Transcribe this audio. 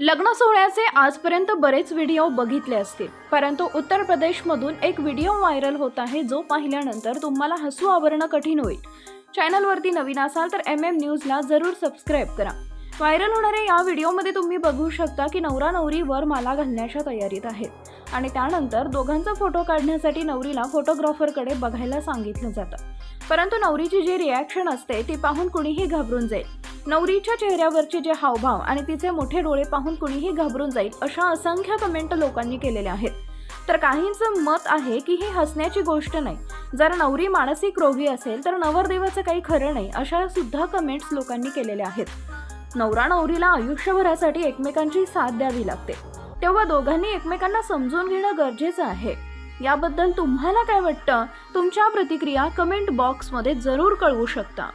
लग्न सोहळ्याचे आजपर्यंत बरेच व्हिडिओ बघितले असतील परंतु उत्तर प्रदेशमधून एक व्हिडिओ व्हायरल होत आहे जो पाहिल्यानंतर तुम्हाला हसू आवरणं कठीण होईल. चॅनलवरती नवीन असाल तर एम एम न्यूजला जरूर सबस्क्राईब करा. व्हायरल होणाऱ्या या व्हिडिओमध्ये तुम्ही बघू शकता की नवरा नवरी वर माला घालण्याच्या तयारीत आहेत आणि त्यानंतर दोघांचा फोटो काढण्यासाठी नवरीला फोटोग्राफरकडे बघायला सांगितलं जातं. परंतु नवरीची जी रिॲक्शन असते ती पाहून कुणीही घाबरून जाईल. नवरीच्या चेहऱ्यावरचे जे हावभाव आणि तिचे मोठे डोळे पाहून कुणीही घाबरून जाईल अशा असंख्य कमेंट लोकांनी केलेल्या आहेत. तर काहींचं मत आहे की ही हसण्याची गोष्ट नाही. जर नवरी मानसिक रोगी असेल तर नवरदेवाचं काही खरं नाही अशा सुद्धा कमेंट्स लोकांनी केलेल्या आहेत. नवरा नवरीला आयुष्यभरासाठी एकमेकांची साथ द्यावी लागते. तेव्हा दोघांनी एकमेकांना समजून घेणं गरजेचं आहे. याबद्दल तुम्हाला काय वाटतं? तुमच्या प्रतिक्रिया कमेंट बॉक्समध्ये जरूर कळवू शकता.